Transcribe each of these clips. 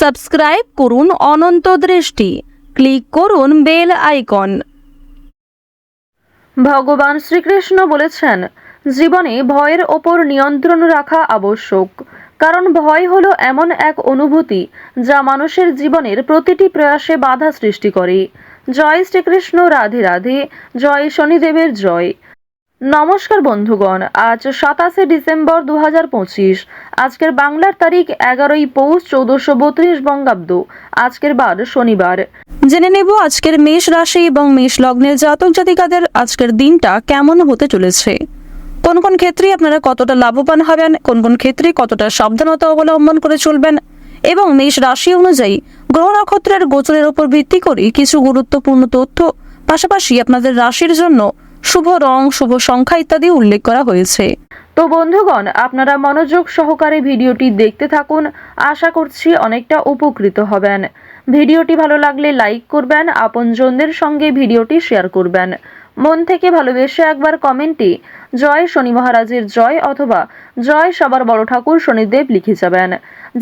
Subscribe করুন অনন্ত দৃষ্টি। Click করুন বেল আইকন। ভগবান শ্রীকৃষ্ণ বলেছেন, জীবনে ভয়ের ওপর নিয়ন্ত্রণ রাখা আবশ্যক, কারণ ভয় হলো এমন এক অনুভূতি যা মানুষের জীবনের প্রতিটি প্রয়াসে বাধা সৃষ্টি করে। জয় শ্রীকৃষ্ণ, রাধে রাধে, জয় শনিদেবের জয়। নমস্কার বন্ধুগণ, আজ সাতাশে ডিসেম্বর দু হাজার পঁচিশ। আজকের বাংলার তারিখ এগারোই পৌষ চৌদ্দশো বত্রিশ বঙ্গাব্দ। আজকের বার শনিবার। জেনে নেব আজকের মেষ রাশি এবং মেষ লগ্নের জাতক জাতিকাদের আজকের দিনটা কেমন হতে চলেছে। কোন কোন ক্ষেত্রে আপনারা কতটা লাভবান হবেন, কোন কোন ক্ষেত্রে কতটা সাবধানতা অবলম্বন করে চলবেন এবং মেষ রাশি অনুযায়ী গ্রহ নক্ষত্রের গোচরের উপর ভিত্তি করে কিছু গুরুত্বপূর্ণ তথ্য পাশাপাশি আপনাদের রাশির জন্য শুভ রং, শুভ সংখ্যা ইত্যাদি উল্লেখ করা হয়েছে। তো বন্ধুগণ, আপনারা মনোযোগ সহকারে ভিডিওটি দেখতে থাকুন। আশা করছি অনেকটা উপকৃত হবেন। ভিডিওটি ভালো লাগলে লাইক করবেন, আপনজনদের সঙ্গে ভিডিওটি শেয়ার করবেন। মন থেকে ভালোবেসে একবার কমেন্টে জয় শনি মহারাজের জয় অথবা জয় সবার বড় ঠাকুর শনিদেব লিখে যাবেন।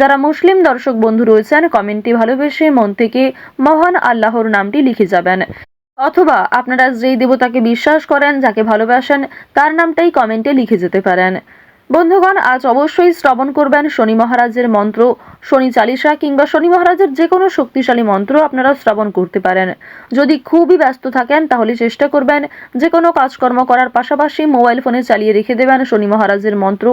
যারা মুসলিম দর্শক বন্ধু রয়েছেন, কমেন্টে ভালোবেসে মন থেকে মহান আল্লাহর নামটি লিখে যাবেন। অথবা আপনারা যেই দেবতাকে বিশ্বাস করেন, যাকে ভালোবাসেন, তার নামটাই কমেন্টে লিখে যেতে পারেন। বন্ধুগণ, আজ অবশ্যই শ্রবণ করবেন শনি মহারাজের মন্ত্র, শনি চালিসা কিংবা শনি মহারাজের যে কোনো শক্তিশালী মন্ত্র আপনারা শ্রবণ করতে পারেন। যদি খুবই ব্যস্ত থাকেন, তাহলে চেষ্টা করবেন যে কোনো কাজকর্ম করার পাশাপাশি মোবাইল ফোনে চালিয়ে রেখে দেবেন শনি মহারাজের মন্ত্র।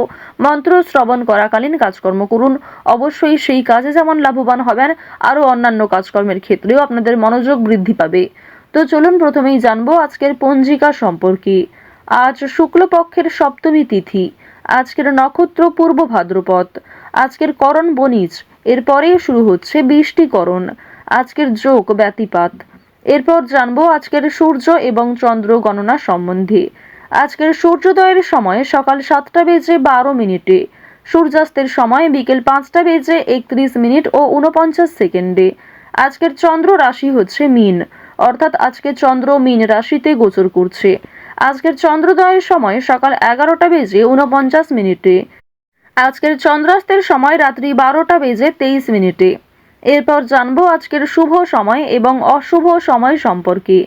মন্ত্র শ্রবণ করাকালীন কাজকর্ম করুন। অবশ্যই সেই কাজে যেমন লাভবান হবেন, আরও অন্যান্য কাজকর্মের ক্ষেত্রেও আপনাদের মনোযোগ বৃদ্ধি পাবে। তো চলুন প্রথমেই জানব আজকের পঞ্জিকা সম্পর্কে। আজ শুক্লপক্ষের সপ্তমী তিথি, আজকের নক্ষত্র পূর্ব ভাদ্রপদ, আজকের করণ বনিজ এরপরেই শুরু হচ্ছে বৃষ্টিকরণ আজকের যোগ ব্যতিপাত। এরপর জানব আজকের সূর্য এবং চন্দ্র গণনা সম্বন্ধে। আজকের সূর্যোদয়ের সময় সকাল সাতটা বেজে বারো মিনিটে, সূর্যাস্তের সময় বিকেল পাঁচটা বেজে একত্রিশ মিনিট ও উনপঞ্চাশ সেকেন্ডে। আজকের চন্দ্র রাশি হচ্ছে মিন অর্থাৎ আজকে চন্দ্র মিন রাশিতে গোচর করছে। আজকের চন্দ্রোদয়ের সময় সকাল এগারোটা বেজে উনপঞ্চাশ মিনিটে। আজকের চন্দ্রাস্তের সময় রাত্রি বারোটা বেজে তেইশ মিনিটে। এরপর জানব আজকের শুভ সময় এবং অশুভ সময় সম্পর্কে।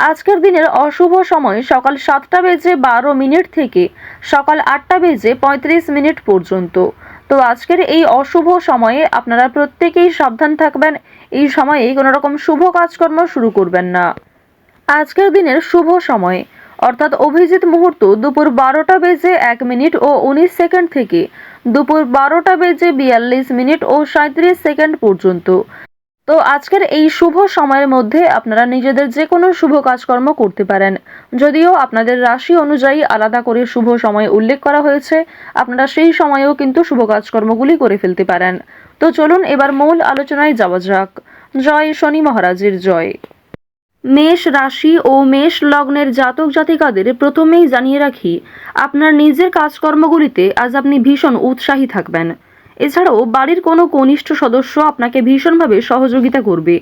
আজকের দিনের অশুভ সময় সকাল সাতটা বেজে বারো মিনিট থেকে সকাল আটটা বেজে পঁয়ত্রিশ মিনিট পর্যন্ত। তো আজকের এই অশুভ সময়ে আপনারা প্রত্যেকেই সাবধান থাকবেন। এই সময়ে কোনো রকম শুভ কাজকর্ম শুরু করবেন না। আজকের দিনের শুভ সময়ে, অর্থাৎ অভিজিৎ মুহূর্ত দুপুর বারোটা বেজে এক মিনিট ও উনিশ সেকেন্ড থেকে দুপুর বারোটা বেজে বিয়াল্লিশ মিনিট ও সাঁত্রিশ সেকেন্ড পর্যন্ত। তো আজকের এই শুভ সময়ের মধ্যে আপনারা নিজেদের যে কোনো শুভ কাজকর্ম করতে পারেন। যদিও আপনাদের রাশি অনুযায়ী আলাদা করে শুভ সময় উল্লেখ করা হয়েছে, আপনারা সেই সময়েও কিন্তু শুভ কাজকর্মগুলি করে ফেলতে পারেন। তো চলুন এবার মূল আলোচনায় যাওয়া যাক। জয় শনি মহারাজের জয়। মেষ রাশি ও মেষ লগ্নের জাতক জাতিকাদের প্রথমেই জানিয়ে রাখি, আপনার নিজের কাজকর্মগুলিতে আজ আপনি ভীষণ উৎসাহী থাকবেন। এছাড়াও বাড়ির কোনো কনিষ্ঠ সদস্য আপনাকে ভীষণভাবে সহযোগিতা করবে।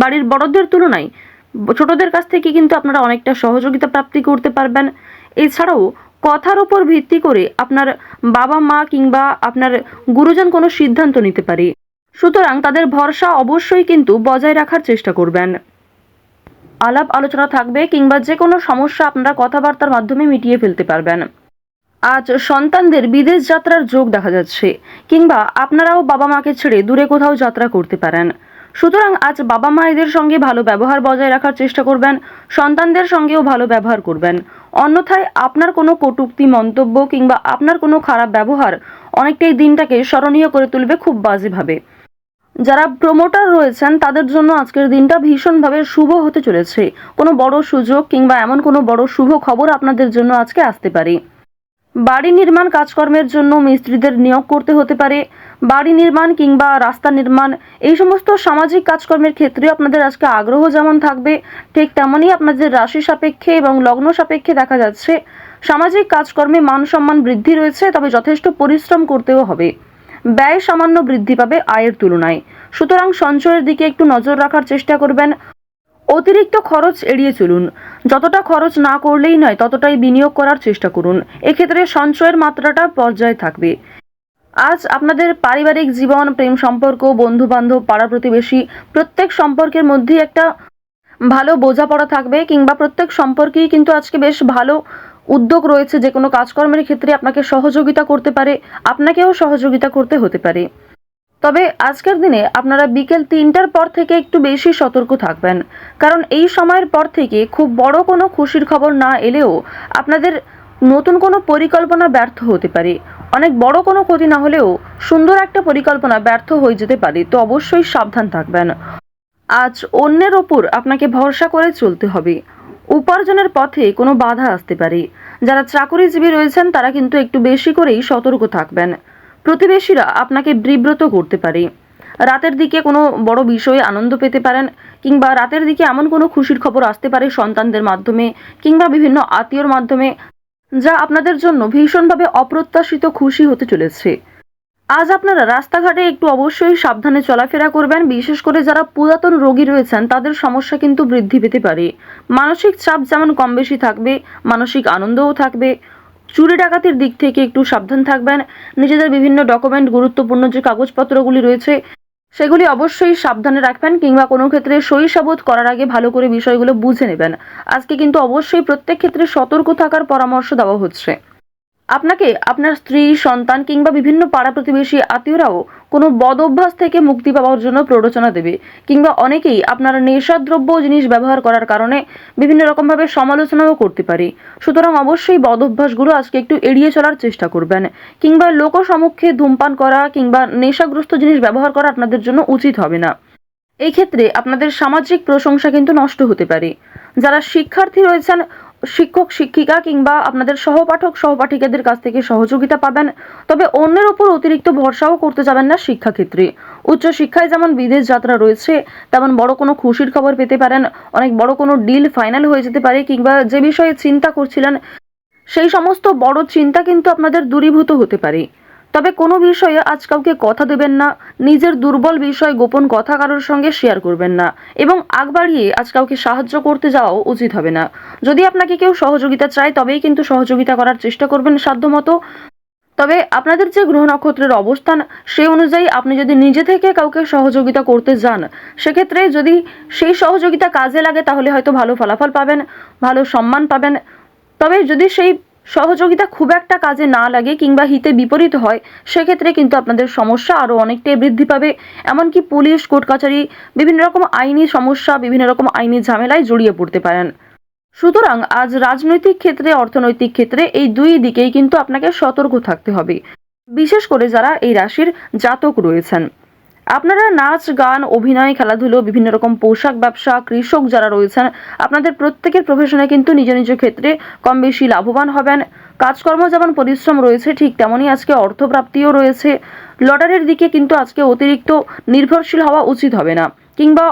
বাড়ির বড়দের তুলনায় ছোটদের কাছ থেকে কিন্তু আপনারা অনেকটা সহযোগিতা প্রাপ্তি করতে পারবেন। এছাড়াও কথার উপর ভিত্তি করে আপনার বাবা মা কিংবা আপনার গুরুজন কোনো সিদ্ধান্ত নিতে পারে। সুতরাং তাদের ভরসা অবশ্যই কিন্তু বজায় রাখার চেষ্টা করবেন। আলাপ আলোচনা থাকবে কিংবা যে কোনো সমস্যা আপনারা কথাবার্তার মাধ্যমে মিটিয়ে ফেলতে পারবেন। আজ সন্তানদের বিদেশ যাত্রার যোগ দেখা যাচ্ছে, কিংবা আপনারাও বাবা মাকে ছেড়ে দূরে কোথাও যাত্রা করতে পারেন। সুতরাং আজ বাবা মায়েদের সঙ্গে ভালো ব্যবহার বজায় রাখার চেষ্টা করবেন, সন্তানদের সঙ্গেও ভালো ব্যবহার করবেন। অন্যথায় আপনার কোনো কটুক্তি, মন্তব্য, কিংবা আপনার কোনো খারাপ ব্যবহার অনেকটাই দিনটাকে স্মরণীয় করে তুলবে খুব বাজেভাবে। যারা প্রমোটার রয়েছেন, তাদের জন্য আজকের দিনটা ভীষণভাবে শুভ হতে চলেছে। কোনো বড় সুযোগ কিংবা এমন কোনো বড় শুভ খবর আপনাদের জন্য আজকে আসতে পারে। বাড়ি নির্মাণ কাজকর্মের জন্য মিস্ত্রিদের নিয়োগ করতে হতে পারে, বাড়ি নির্মাণ কিংবা রাস্তা নির্মাণ, এই সমস্ত সামাজিক কাজকর্মের ক্ষেত্রে আপনাদের আজকে আগ্রহ যেমন থাকবে, ঠিক তেমনই আপনাদের রাশি সাপেক্ষে এবং লগ্ন সাপেক্ষে দেখা যাচ্ছে। সামাজিক কাজকর্মে মান সম্মান বৃদ্ধি রয়েছে, তবে যথেষ্ট পরিশ্রম করতেও হবে। ব্যয় সামান্য বৃদ্ধি পাবে আয়ের তুলনায়। সুতরাং সঞ্চয়ের দিকে একটু নজর রাখার চেষ্টা করবেন। অতিরিক্ত খরচ এড়িয়ে চলুন। যতটা খরচ না করলেই নয়, ততটাই বিনিয়োগ করার চেষ্টা করুন। এক্ষেত্রে সঞ্চয়ের মাত্রাটা পর্যায়ে থাকবে। আজ আপনাদের পারিবারিক জীবন, প্রেম সম্পর্ক বন্ধু বান্ধব পাড়া প্রতিবেশী, প্রত্যেক সম্পর্কের মধ্যেই একটা ভালো বোঝাপড়া থাকবে কিংবা প্রত্যেক সম্পর্কেই কিন্তু আজকে বেশ ভালো উদ্যোগ রয়েছে যে কোনো কাজকর্মের ক্ষেত্রে আপনাকে সহযোগিতা করতে পারে, আপনাকেও সহযোগিতা করতে হতে পারে। তবে আজকের দিনে আপনারা বিকেল তিনটার পর থেকে একটু বেশি সতর্ক থাকবেন। কারণ এই সময়ের পর থেকে খুব বড় কোনো খুশির খবর না এলেও আপনাদের নতুন কোনো পরিকল্পনা ব্যর্থ হতে পারে। অনেক বড় কোনো ক্ষতি না হলেও সুন্দর একটা পরিকল্পনা ব্যর্থ হয়ে যেতে পারে, তো অবশ্যই সাবধান থাকবেন। আজ অন্যের ওপর আপনাকে ভরসা করে চলতে হবে। উপার্জনের পথে কোনো বাধা আসতে পারে। যারা চাকরিজীবী রয়েছেন তারা কিন্তু একটু বেশি করেই সতর্ক থাকবেন। প্রতিবেশীরা আপনাকে বিব্রত করতে পারে। রাতের দিকে কোনো বড় বিষয়ে আনন্দ পেতে পারেন কিংবা রাতের দিকে এমন কোনো খুশির খবর আসতে পারে সন্তানদের মাধ্যমে কিংবা বিভিন্ন আত্মীয়র মাধ্যমে, যা আপনাদের জন্য ভীষণভাবে অপ্রত্যাশিত খুশি হতে চলেছে। আজ আপনারা রাস্তাঘাটে একটু অবশ্যই সাবধানে চলাফেরা করবেন, বিশেষ করে যারা পুরাতন রোগী রয়েছেন, তাদের সমস্যা কিন্তু বৃদ্ধি পেতে পারে। মানসিক চাপ যেমন কম বেশি থাকবে, মানসিক আনন্দও থাকবে। চুরি ডাকাতির দিক থেকে একটু সাবধান থাকবেন। নিজেদের বিভিন্ন ডকুমেন্ট গুরুত্বপূর্ণ যে কাগজপত্রগুলি রয়েছে, সেগুলি অবশ্যই সাবধানে রাখবেন কিংবা কোনো ক্ষেত্রে সই সাবত করার আগে ভালো করে বিষয়গুলো বুঝে নেবেন। আজকে কিন্তু অবশ্যই প্রত্যেক ক্ষেত্রে সতর্ক থাকার পরামর্শ দেওয়া হচ্ছে। আপনাকে আপনার স্ত্রী, সন্তান কিংবা বিভিন্ন পাড়া প্রতিবেশী আত্মীয়রাও কোনো বদ অভ্যাস থেকে মুক্তি পাওয়ার জন্য প্ররোচনা দেবে কিংবা অনেকেই আপনার নেশাদ্রব্য জিনিস ব্যবহার করার কারণে বিভিন্ন রকমভাবে সমালোচনাও করতে পারে। সুতরাং অবশ্যই বদ অভ্যাসগুলো আজকে একটু এড়িয়ে চলার চেষ্টা করবেন কিংবা লোক সম্মুখে ধূমপান করা কিংবা নেশাগ্রস্ত জিনিস ব্যবহার করা আপনাদের জন্য উচিত হবে না। এই ক্ষেত্রে আপনাদের সামাজিক প্রশংসা কিন্তু নষ্ট হতে পারে। যারা শিক্ষার্থী রয়েছেন শিক্ষক, শিক্ষিকা কিংবা আপনাদের সহপাঠক, সহপাঠিকাদের কাছ থেকে সহযোগিতা পাবেন। তবে অন্যের উপর অতিরিক্ত ভরসাও করতে যাবেন না শিক্ষাক্ষেত্রে। উচ্চশিক্ষায় যেমন বিদেশ যাত্রা রয়েছে, তেমন বড় কোনো খুশির খবর পেতে পারেন। অনেক বড় কোনো ডিল ফাইনাল হয়ে যেতে পারে কিংবা যে বিষয়ে চিন্তা করছিলেন, সেই সমস্ত বড় চিন্তা কিন্তু আপনাদের দূরীভূত হতে পারে। তবে কোনো বিষয়ে আজ কাউকে কথা দেবেন না, নিজের দুর্বল বিষয় গোপন কথা কারোর সঙ্গে শেয়ার করবেন না এবং আগ বাড়িয়ে আজ কাউকে সাহায্য করতে যাওয়াও উচিত হবে না। যদি আপনাকে কেউ সহযোগিতা চায়, তবেই কিন্তু সহযোগিতা করার চেষ্টা করবেন সাধ্যমতো। তবে আপনাদের যে গ্রহ নক্ষত্রের অবস্থান সেই অনুযায়ী আপনি যদি নিজে থেকে কাউকে সহযোগিতা করতে যান, সেক্ষেত্রে যদি সেই সহযোগিতা কাজে লাগে, তাহলে হয়তো ভালো ফলাফল পাবেন, ভালো সম্মান পাবেন। তবে যদি সেই সহযোগিতা খুব একটা কাজে না লাগে কিংবা হিতে বিপরীত হয়, সেক্ষেত্রে কিন্তু আপনাদের সমস্যা আরও অনেকটাই বৃদ্ধি পাবে। এমনকি পুলিশ, কোর্ট কাছারি বিভিন্ন রকম আইনি সমস্যা, বিভিন্ন রকম আইনি ঝামেলায় জড়িয়ে পড়তে পারেন। সুতরাং আজ রাজনৈতিক ক্ষেত্রে, অর্থনৈতিক ক্ষেত্রে এই দুই দিকেই কিন্তু আপনাকে সতর্ক থাকতে হবে। বিশেষ করে যারা এই রাশির জাতক রয়েছেন। আপনারা নাচ, গান, অভিনয়, খেলাধুলো, বিভিন্ন রকম পোশাক ব্যবসা, কৃষক যারা রয়েছেন, আপনাদের প্রত্যেকের প্রফেশনে কিন্তু নিজ নিজ ক্ষেত্রে কম বেশি লাভবান হবেন। কাজকর্ম যেমন পরিশ্রম রয়েছে, ঠিক তেমনই আজকে অর্থপ্রাপ্তিও রয়েছে। লটারির দিকে কিন্তু আজকে অতিরিক্ত নির্ভরশীল হওয়া উচিত হবে না। কিংবা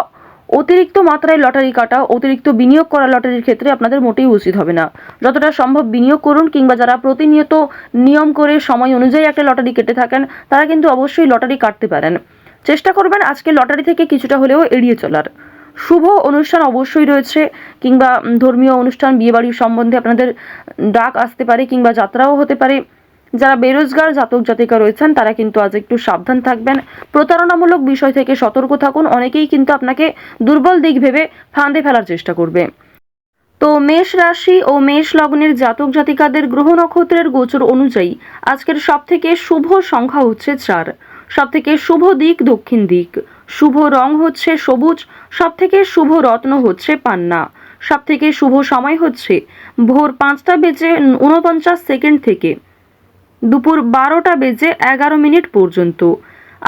অতিরিক্ত মাত্রায় লটারি কাটা, অতিরিক্ত বিনিয়োগ করা লটারির ক্ষেত্রে আপনাদের মোটেই উচিত হবে না। যতটা সম্ভব বিনিয়োগ করুন, কিংবা যারা প্রতিনিয়ত নিয়ম করে সময় অনুযায়ী একটা লটারি কেটে থাকেন, তারা কিন্তু অবশ্যই লটারি কাটতে পারেন। চেষ্টা করবেন আজকে লটারি থেকে কিছুটা হলেও এড়িয়ে চলার। শুভ অনুষ্ঠান অবশ্যই রয়েছে, কিংবা ধর্মীয় অনুষ্ঠান, বিয়েবাড়ির সম্বন্ধে আপনাদের ডাক আসতে পারে, কিংবা যাত্রাও হতে পারে। যারা বেরোজগার, জাতক, জাতিকা রয়েছেন, তারা কিন্তু আজ একটু সাবধান থাকবেন। প্রতারণামূলক বিষয় থেকে সতর্ক থাকুন, অনেকেই কিন্তু আপনাকে দুর্বল দিক ভেবে ফাঁদে ফেলার চেষ্টা করবে। তো মেষ রাশি ও মেষ লগ্নের জাতক, জাতিকাদের গ্রহ নক্ষত্রের গোচর অনুযায়ী আজকের সব থেকে শুভ সংখ্যা হচ্ছে চার। সব থেকে শুভ দিক দক্ষিণ দিক। শুভ রং হচ্ছে সবুজ সব থেকে শুভ রত্ন হচ্ছে পান্না। সব থেকে শুভ সময় হচ্ছে ভোর পাঁচটা বেজে উনপঞ্চাশ সেকেন্ড থেকে দুপুর বারোটা বেজে এগারো মিনিট পর্যন্ত।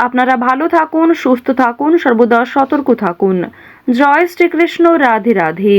আপনারা ভালো থাকুন, সুস্থ থাকুন, সর্বদা সতর্ক থাকুন। জয় শ্রীকৃষ্ণ, রাধে রাধে।